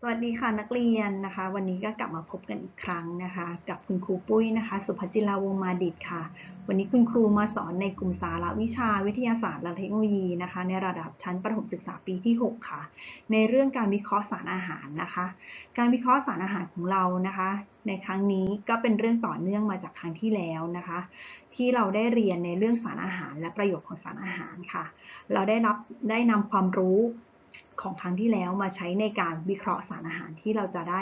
สวัสดีค่ะนักเรียนนะคะ วันนี้ก็กลับมาพบกันอีกครั้งนะคะ กับคุณครูปุ้ยนะคะ สุภจิราวงมาดิตค่ะ วันนี้คุณครูมาสอนในกลุ่มสาระวิชาวิทยาศาสตร์และเทคโนโลยีนะคะ ในระดับชั้นประถมศึกษาปีที่ 6 ค่ะ ในเรื่องการวิเคราะห์สารอาหารนะคะ การวิเคราะห์สารอาหารของเรานะคะ ในครั้งนี้ก็เป็นเรื่องต่อเนื่องมาจากครั้งที่แล้วนะคะ ที่เราได้เรียนในเรื่องสารอาหาร และประโยชน์ของสารอาหารค่ะ เราได้รับได้นำความรู้ ของครั้งที่แล้วมาใช้ในการวิเคราะห์สารอาหารที่เราจะได้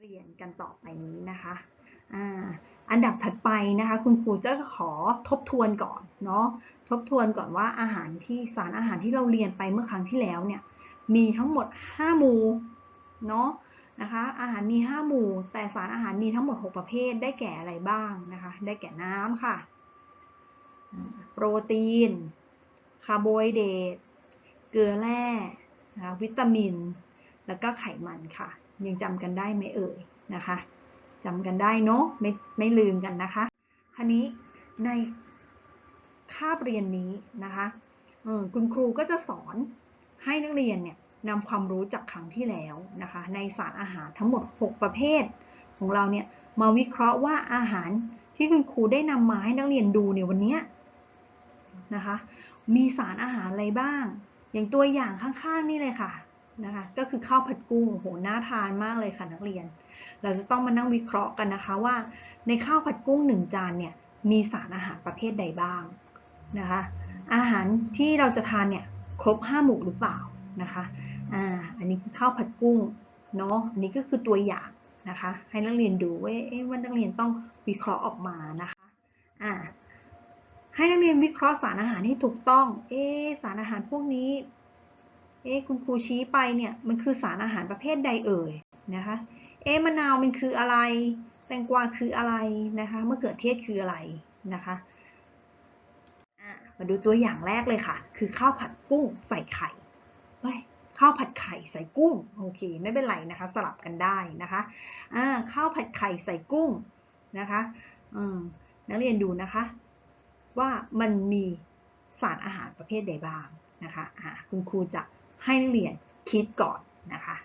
เรียนกันต่อไปนี้นะคะอันดับถัดไปนะคะคุณครูจะขอทบทวนก่อนเนาะทบทวนก่อนว่าอาหารที่สารอาหารที่เราเรียนไปเมื่อครั้งที่แล้วเนี่ยมีทั้งหมด 5 หมู่เนาะนะคะอาหารมี 5 หมู่ แต่สารอาหารมีทั้งหมด 6 ประเภทได้แก่อะไรบ้างนะคะได้แก่น้ำค่ะ โปรตีน คาร์โบไฮเดรต เกลือแร่นะวิตามิน แล้วก็ไขมันค่ะ ยังจำกันได้ไหมเอ่ยนะคะจำกันได้เนาะไม่ไม่ลืมกันนะคะคราวนี้ในคาบเรียนนี้นะคะคุณครูก็จะสอนให้นักเรียนเนี่ยนำความรู้จากครั้งที่แล้วนะคะ ในสารอาหารทั้งหมด 6 ประเภท ของเราเนี่ยมาวิเคราะห์ว่าอาหารที่คุณครูได้นำมาให้นักเรียนดูในวันนี้นะคะ มีสารอาหารอะไรบ้าง อย่างตัวอย่างข้างๆนี่เลยค่ะนะคะก็คือข้าวผัดกุ้งโหน่าทานมากเลยค่ะนักเรียน เราจะต้องมานั่งวิเคราะห์กันนะคะว่า ในข้าวผัดกุ้งหนึ่งจานเนี่ยมีสารอาหารประเภทใดบ้างนะคะอาหารที่เราจะทานเนี่ยครบห้าหมู่หรือเปล่านะคะอ่าอันนี้คือข้าวผัดกุ้งเนาะอันนี้ก็คือตัวอย่างนะคะ ให้นักเรียนดูว่าว่านักเรียนต้องวิเคราะห์ออกมานะคะอ่า ให้นักเรียนวิเคราะห์สารอาหารให้ถูกต้อง เอ๊สารอาหารพวกนี้ เอ๊คุณครูชี้ไปเนี่ย มันคือสารอาหารประเภทใดเอ่ยนะคะ เอ๊มะนาวมันคืออะไร แตงกวาคืออะไรนะคะมะเขือเทศคืออะไรนะคะมาดูตัวอย่างแรกเลยค่ะ คือข้าวผัดกุ้งใส่ไข่เฮ้ยข้าวผัดไข่ใส่กุ้ง โอเค ไม่เป็นไรนะคะ สลับกันได้นะคะอ่าข้าวผัดไข่ใส่กุ้งนะคะอืมนักเรียนดูนะคะ ว่ามันมีสารอาหารประเภทใดบ้างนะคะะคุณครูจะให้นักเรียนคิดก่อนนะคะ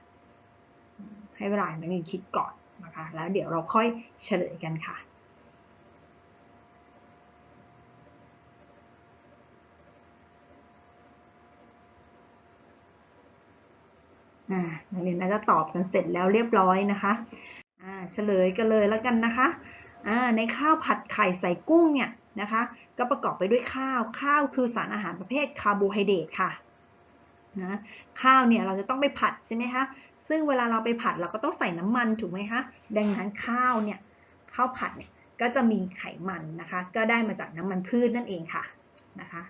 ให้เวลานักเรียนคิดก่อนนะคะ แล้วเดี๋ยวเราค่อยเฉลยกันค่ะนักเรียนน่าจะตอบกันเสร็จแล้วเรียบร้อยนะคะอ่าเฉลยกันเลยแล้วกันนะคะอ่าในข้าวผัดไข่ใส่กุ้งเนี่ย นะคะ ก็ประกอบไปด้วยข้าว ข้าวคือสารอาหารประเภทคาร์โบไฮเดรตค่ะนะข้าวเนี่ยเราจะต้องไปผัดใช่ไหมคะซึ่งเวลาเราไปผัดเราก็ต้องใส่น้ำมันถูกไหมคะดังนั้นข้าวเนี่ยข้าวผัดเนี่ยก็จะมีไขมันนะคะ ก็ได้มาจากน้ำมันพืชนั่นเองค่ะนะคะ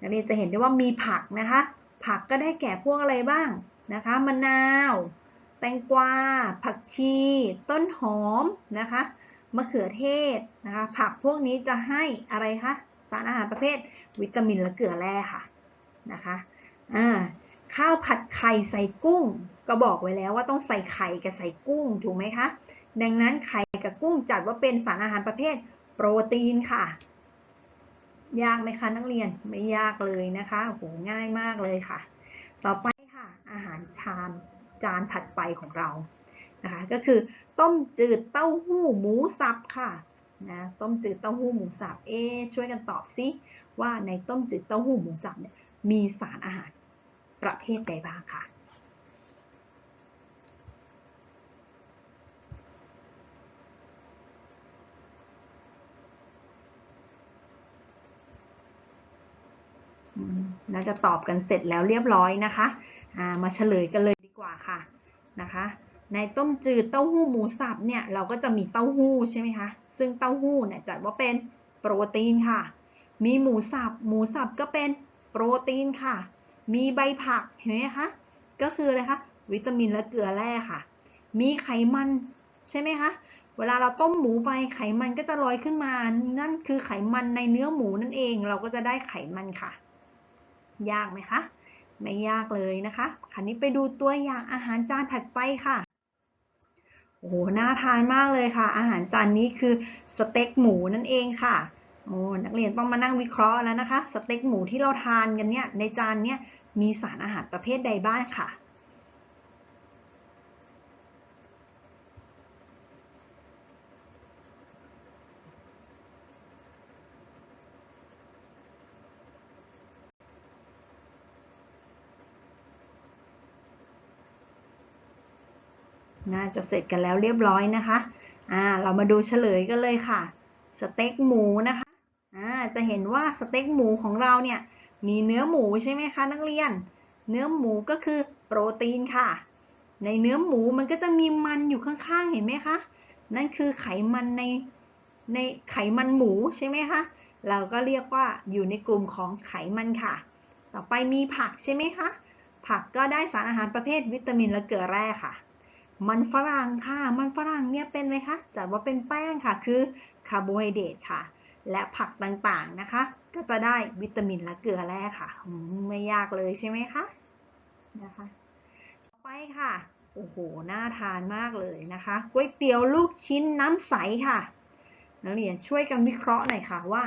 นักเรียนจะเห็นได้ว่ามีผักนะคะ ผักก็ได้แก่พวกอะไรบ้างนะคะมะนาว แตงกวา ผักชี ต้นหอมนะคะ มะเขือเทศนะคะ ผักพวกนี้จะให้อะไรคะสารอาหารประเภทวิตามินและเกลือแร่ค่ะนะคะอ่าข้าวผัดไข่ใส่กุ้ง ก็บอกไว้แล้วว่าต้องใส่ไข่กับใส่กุ้งถูกไหมคะดังนั้นไข่กับกุ้งจัดว่าเป็นสารอาหารประเภทโปรตีนค่ะ ยากไหมคะนักเรียนไม่ยากเลยนะคะโหง่ายมากเลยค่ะ ต่อไปค่ะอาหารชามจานถัดไปของเรา นะคะก็คือต้มจืดเต้าหู้หมูสับค่ะนะต้มจืดเต้าหู้หมูสับเอช่วยกันตอบซิว่าในต้มจืดเต้าหู้หมูสับเนี่ยมีสารอาหารประเภทใดบ้างค่ะน่าจะตอบกันเสร็จแล้วเรียบร้อยนะคะ มาเฉลยกันเลยดีกว่าค่ะนะคะ ในต้มจืดเต้าหู้หมูสับเนี่ยเราก็จะมีเต้าหู้ใช่ไหมคะ ซึ่งเต้าหู้เนี่ยจัดว่าเป็นโปรตีนค่ะ มีหมูสับ หมูสับก็เป็นโปรตีนค่ะ มีใบผักเห็นไหมคะ ก็คืออะไรคะวิตามินและเกลือแร่ค่ะ มีไขมันใช่ไหมคะ เวลาเราต้มหมูไปไขมันก็จะลอยขึ้นมา นั่นคือไขมันในเนื้อหมูนั่นเอง เราก็จะได้ไขมันค่ะ ยากไหมคะ ไม่ยากเลยนะคะ คราวนี้ไปดูตัวอย่างอาหารจานถัดไปค่ะ โอ้โหน่าทานมากเลยค่ะ อาหารจานนี้คือสเต็กหมูนั่นเองค่ะโอ้นักเรียนต้องมานั่งวิเคราะห์แล้วนะคะ สเต็กหมูที่เราทานกันเนี่ยในจานเนี่ยมีสารอาหารประเภทใดบ้างค่ะ จะเสร็จกันแล้วเรียบร้อยนะคะอ่าเรามาดูเฉลยกันเลยค่ะสเต็กหมูนะคะอ่าจะเห็นว่าสเต็กหมูของเราเนี่ยมีเนื้อหมูใช่ไหมคะนักเรียน เนื้อหมูก็คือโปรตีนค่ะ ในเนื้อหมูมันก็จะมีมันอยู่ข้างๆเห็นไหมคะนั่นคือไขมันในในไขมันหมูใช่ไหมคะเราก็เรียกว่าอยู่ในกลุ่มของไขมันค่ะ ต่อไปมีผักใช่ไหมคะผักก็ได้สารอาหารประเภทวิตามินและเกลือแร่ค่ะ มันฝรั่งค่ะ มันฝรั่งเนี่ยเป็นอะไรคะ จัดว่าเป็นแป้งค่ะ คือคาร์โบไฮเดรตค่ะ และผักต่างๆนะคะ ก็จะได้วิตามินและเกลือแร่ค่ะ ไม่ยากเลยใช่ไหมคะ นะคะ ต่อไปค่ะ โอ้โห น่าทานมากเลยนะคะ ก๋วยเตี๋ยวลูกชิ้นน้ำใสค่ะ นักเรียนช่วยกันวิเคราะห์หน่อยค่ะว่า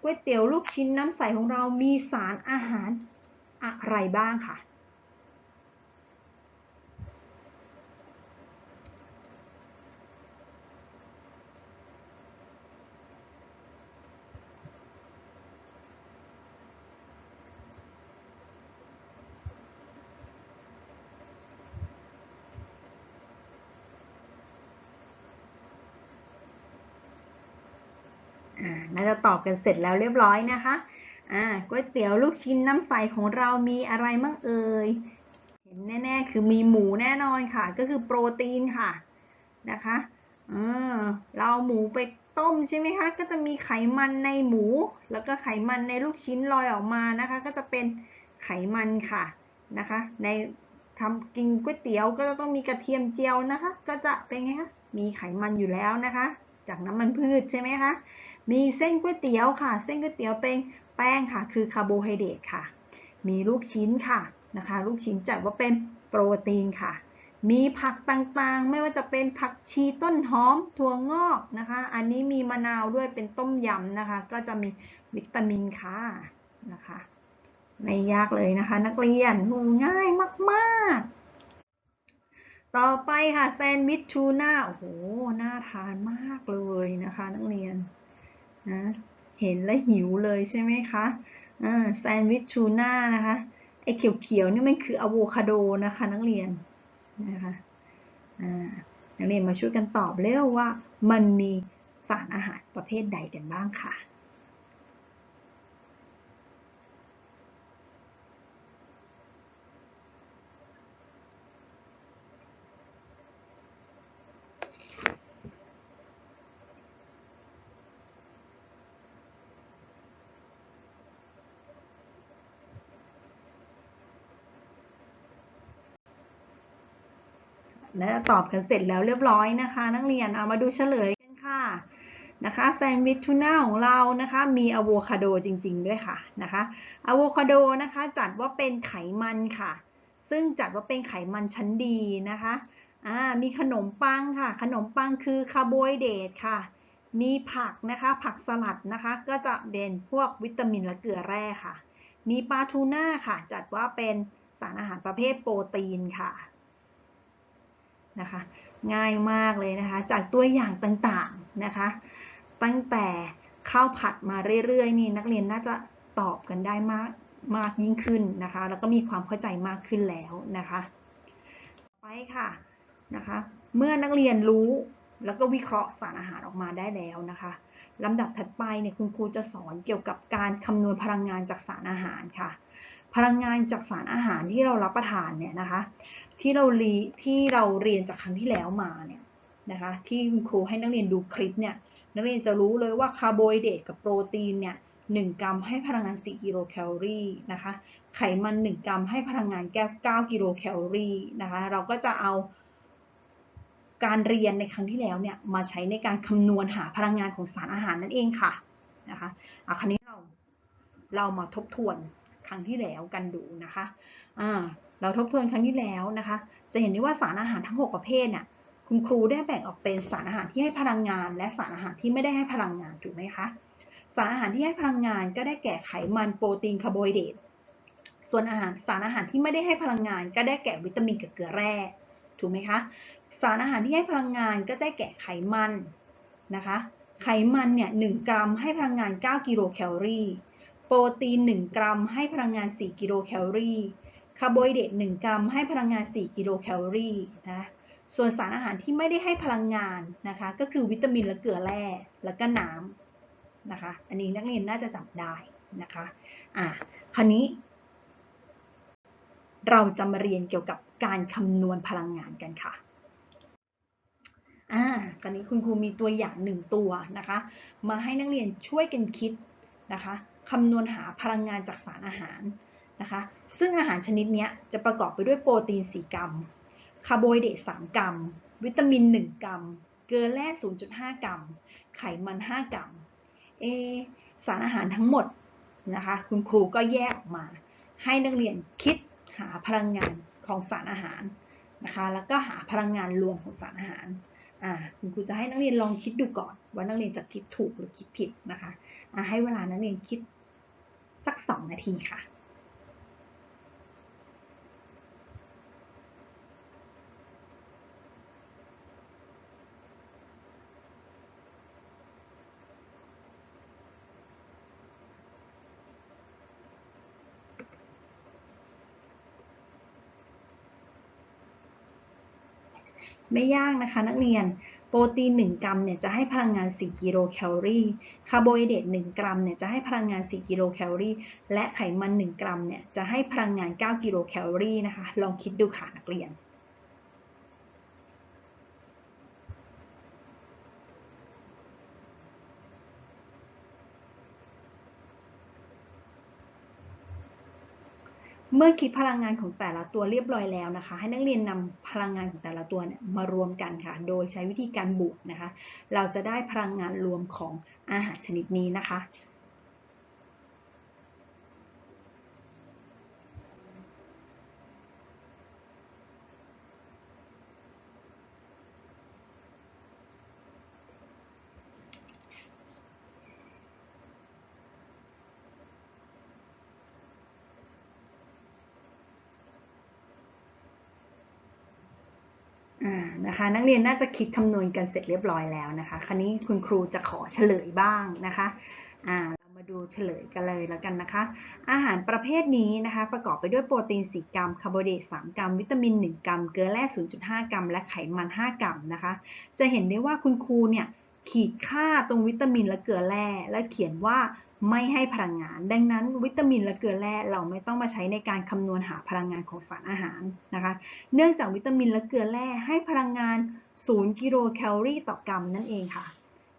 ก๋วยเตี๋ยวลูกชิ้นน้ำใสของเรามีสารอาหารอะไรบ้างค่ะ น่าจะตอบกันเสร็จแล้วเรียบร้อยนะคะอ่าก๋วยเตี๋ยวลูกชิ้นน้ำใสของเรามีอะไรบ้างเอ่ยเห็นแน่ๆคือมีหมูแน่นอนค่ะ ก็คือโปรตีนค่ะนะคะอ่าเราหมูไปต้มใช่ไหมคะ ก็จะมีไขมันในหมู แล้วก็ไขมันในลูกชิ้นลอยออกมานะคะ ก็จะเป็นไขมันค่ะนะคะ ในทำกินก๋วยเตี๋ยวก็จะต้องมีกระเทียมเจียวนะคะ ก็จะเป็นไงคะ มีไขมันอยู่แล้วนะคะ จากน้ำมันพืชใช่ไหมคะ มีเส้นก๋วยเตี๋ยวค่ะ เส้นก๋วยเตี๋ยวเป็นแป้งค่ะ คือคาร์โบไฮเดรตค่ะ มีลูกชิ้นค่ะนะคะ ลูกชิ้นจัดว่าเป็นโปรตีนค่ะ มีผักต่างๆ ไม่ว่าจะเป็นผักชีต้นหอมถั่วงอกนะคะ อันนี้มีมะนาวด้วยเป็นต้มยำนะคะ ก็จะมีวิตามินค่ะนะคะไม่ยากเลยนะคะ นักเรียนง่ายมากๆ ต่อไปค่ะแซนด์วิชทูน่าโอ้โห น่าทานมากเลยนะคะ นักเรียน นะเห็นแล้วหิวเลยใช่ไหมคะอ่าแซนด์วิชทูน่านะคะไอ้เขียวๆนี่มันคืออะโวคาโดนะคะนักเรียนนะคะอ่านักเรียนมาช่วยกันตอบเร็วว่ามันมีสารอาหารประเภทใดกันบ้างค่ะ และตอบกันเสร็จแล้วเรียบร้อยนะคะ นักเรียนเอามาดูเฉลยกันค่ะนะคะแซนด์วิชทูน่าของเรานะคะมีอะโวคาโดจริง ๆ ด้วยค่ะนะคะอะโวคาโดนะคะจัดว่าเป็นไขมันค่ะ ซึ่งจัดว่าเป็นไขมันชั้นดีนะคะอ่ามีขนมปังค่ะ ขนมปังคือคาร์โบไฮเดรตค่ะ มีผักนะคะ ผักสลัดนะคะ ก็จะเป็นพวกวิตามินและเกลือแร่ค่ะ มีปลาทูน่าค่ะ จัดว่าเป็นสารอาหารประเภทโปรตีนค่ะ นะคะ ง่ายมากเลยนะคะ จากตัวอย่างต่างๆนะคะ ตั้งแต่ข้าวผัดมาเรื่อยๆนี่นักเรียนน่าจะตอบกันได้มากมากยิ่งขึ้นนะคะ แล้วก็มีความเข้าใจมากขึ้นแล้วนะคะ ไปค่ะนะคะ เมื่อนักเรียนรู้แล้วก็วิเคราะห์สารอาหารออกมาได้แล้วนะคะลำดับถัดไปเนี่ยคุณครูจะสอนเกี่ยวกับการคำนวณพลังงานจากสารอาหารค่ะ พลังงานจากสารอาหารที่เรารับประทานเนี่ยนะคะ ที่เราเรีที่เราเรียนจากครั้งที่แล้วมาเนี่ยนะคะ ที่คุณครูให้นักเรียนดูคลิปเนี่ยนักเรียนจะรู้เลยว่าคาร์โบไฮเดรตกับโปรตีนเนี่ย1กรัมให้พลังงาน 4 กิโลแคลอรี่นะคะ ไขมัน 1 กรัมให้พลังงานแก้ว9กิโลแคลอรี่นะคะ เราก็จะเอาการเรียนในครั้งที่แล้วเนี่ยมาใช้ในการคำนวณหาพลังงานของสารอาหารนั่นเองค่ะนะคะเอาคราวนี้เราเรามาทบทวน รั้งที่แล้วกันดูนะคะอ่าเราทบทวนครั้งที่แล้วนะคะ จะเห็นได้ว่าสารอาหารทั้ง 6 ประเภทเนี่ยคุณครูได้แบ่งออกเป็นสารอาหารที่ให้พลังงาน และสารอาหารที่ไม่ได้ให้พลังงานถูกไหมคะสารอาหารที่ให้พลังงานก็ได้แก่ไขมันโปรตีนคาร์โบไฮเดรตส่วนอาหารสารอาหารที่ไม่ได้ให้พลังงาน ก็ได้แก่วิตามินกับเกลือแร่ถูกไหมคะสารอาหารที่ให้พลังงานก็ได้แก่ไขมันนะคะไขมันเนี่ย1กรัมให้พลังงาน 9 กิโลแคลอรี่ รตีน 1 กรัม ให้พลังงาน 4 กิโลแคลอรี่ คาร์โบไฮเดรต1 กรัม ให้พลังงาน 4 กิโลแคลอรี่นะ ส่วนสารอาหารที่ไม่ได้ให้พลังงานนะคะ ก็คือวิตามินและเกลือแร่ แล้วก็น้ำนะคะ อันนี้นักเรียนน่าจะจำได้นะคะ อะ คราวนี้ เราจะมาเรียนเกี่ยวกับการคำนวณพลังงานกันค่ะอ่าตอนนี้คุณครูมีตัวอย่างหนึ่งตัวนะคะ มาให้นักเรียนช่วยกันคิดนะคะ คำนวณหาพลังงานจากสารอาหารนะคะ ซึ่งอาหารชนิดนี้จะประกอบไปด้วยโปรตีน 4 กรัม คาร์โบไฮเดรต 3 กรัม วิตามิน 1 กรัม เกลือแร่ 0.5 กรัม ไขมัน 5 กรัม เอ สารอาหารทั้งหมดนะคะ คุณครูก็แยกออกมา ให้นักเรียนคิดหาพลังงานของสารอาหารนะคะ แล้วก็หาพลังงานรวมของสารอาหาร อ่าคุณครูจะให้นักเรียนลองคิดดูก่อน ว่านักเรียนจะคิดถูกหรือคิดผิดนะคะอ่าให้เวลานักเรียนคิดสัก 2 นาทีค่ะ ไม่ยากนะคะ นักเรียน โปรตีน 1 กรัมเนี่ยจะให้พลังงาน 4 กิโลแคลอรี่ คาร์โบไฮเดรต1 กรัมเนี่ยจะให้พลังงาน 4 กิโลแคลอรี่ และไขมัน 1 กรัมเนี่ยจะให้พลังงาน 9 กิโลแคลอรี่นะคะ ลองคิดดูค่ะนักเรียน มื่อคิดพลังงานของแต่ละตัวเรียบร้อยแล้วนะคะ ให้นักเรียนนำพลังงานของแต่ละตัวเนี่ยมารวมกันค่ะ โดยใช้วิธีการบวกนะคะ เราจะได้พลังงานรวมของอาหารชนิดนี้นะคะ นะคะ นักเรียนน่าจะคิดคำนวณกันเสร็จเรียบร้อยแล้วนะคะ คราวนี้คุณครูจะขอเฉลยบ้างนะคะอ่าเรามาดูเฉลยกันเลยแล้วกันนะคะ อาหารประเภทนี้นะคะ ประกอบไปด้วยโปรตีน 4 กรัม คาร์โบไฮเดรต 3 กรัม วิตามิน 1 กรัม เกลือแร่ 0.5 กรัม และไขมัน 5 กรัมนะคะ จะเห็นได้ว่าคุณครูเนี่ยขีดค่าตรงวิตามินและเกลือแร่ และเขียนว่า ไม่ให้พลังงาน ดังนั้น วิตามินและเกลือแร่เราไม่ต้องมาใช้ในการคำนวณหาพลังงานของสารอาหารนะคะ เนื่องจากวิตามินและเกลือแร่ให้พลังงาน 0 กิโลแคลอรี่ต่อกรัมนั่นเองค่ะ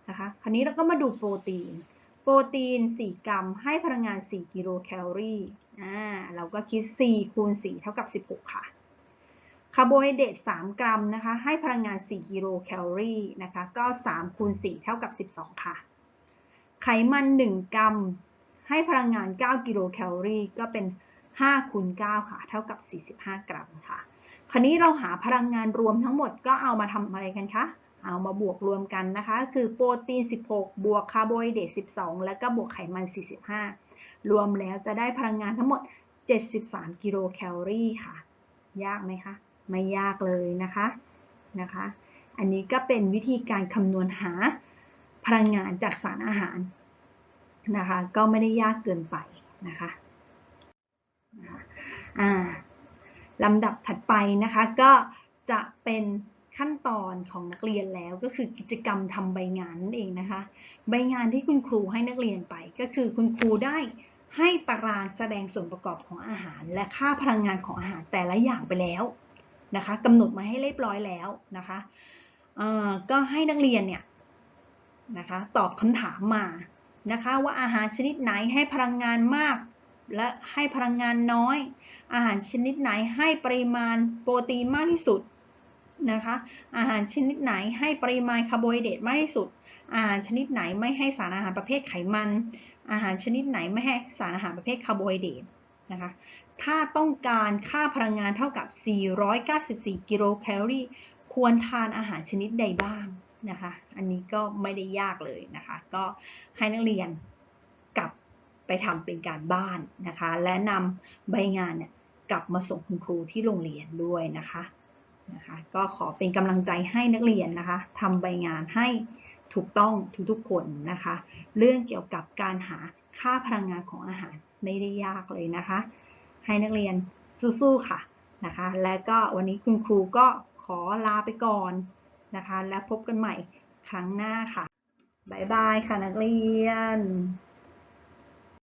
นะคะคราวนี้เราก็มาดูโปรตีน โปรตีน 4 กรัม ให้พลังงาน 4 กิโลแคลอรี่อ่าเราก็คิด 4 คูณ 4 เท่ากับ 16 ค่ะคาร์โบไฮเดรต3 กรัมนะคะ ให้พลังงาน 4 กิโลแคลอรี่นะคะ ก็ 3 คูณ 4 เท่ากับ 12 ค่ะ ไขมัน 1 กรัม ให้พลังงาน 9 กิโลแคลอรี่ ก็เป็น 5คูณ9ค่ะ เท่ากับ 45 กรัมค่ะ คราวนี้เราหาพลังงานรวมทั้งหมดก็เอามาทำอะไรกันคะ เอามาบวกรวมกันนะคะ คือโปรตีน 16 บวกคาร์โบไฮเดรต 12 แล้วก็บวกไขมัน 45 รวมแล้วจะได้พลังงานทั้งหมด 73 กิโลแคลอรี่ค่ะ ยากไหมคะ ไม่ยากเลยนะคะ นะคะ อันนี้ก็เป็นวิธีการคำนวณหา พลังงานจากสารอาหารนะคะก็ไม่ได้ยากเกินไปนะคะอ่าลำดับถัดไปนะคะก็จะเป็นขั้นตอนของนักเรียนแล้วก็คือกิจกรรมทำใบงานนั่นเองนะคะ ใบงานที่คุณครูให้นักเรียนไป ก็คือคุณครูได้ให้ตารางแสดงส่วนประกอบของอาหาร และค่าพลังงานของอาหารแต่ละอย่างไปแล้วนะคะกำหนดมาให้เรียบร้อยแล้วนะคะก็ให้นักเรียนเนี่ย นะคะ ตอบคำถามมานะคะ ว่าอาหารชนิดไหนให้พลังงานมาก และให้พลังงานน้อย อาหารชนิดไหนให้ปริมาณโปรตีนมากที่สุดนะคะ อาหารชนิดไหนให้ปริมาณคาร์โบไฮเดรตมากที่สุด อาหารชนิดไหนไม่ให้สารอาหารประเภทไขมัน อาหารชนิดไหนไม่ให้สารอาหารประเภทคาร์โบไฮเดรตนะคะ ถ้าต้องการค่าพลังงานเท่ากับ 494 กิโลแคลอรี่ ควรทานอาหารชนิดใดบ้าง นะคะ อันนี้ก็ไม่ได้ยากเลยนะคะ ก็ให้นักเรียนกลับไปทำเป็นการบ้านนะคะ และนำใบงานเนี่ยกลับมาส่งคุณครูที่โรงเรียนด้วยนะคะนะคะ ก็ขอเป็นกำลังใจให้นักเรียนนะคะทำใบงานให้ถูกต้องทุกๆคนนะคะ เรื่องเกี่ยวกับการหาค่าพลังงานของอาหารไม่ได้ยากเลยนะคะ ให้นักเรียนสู้ๆค่ะนะคะ และก็วันนี้คุณครูก็ขขอลาไปก่อน นะคะ และพบกันใหม่ครั้งหน้าค่ะ บ๊ายบายค่ะนักเรียน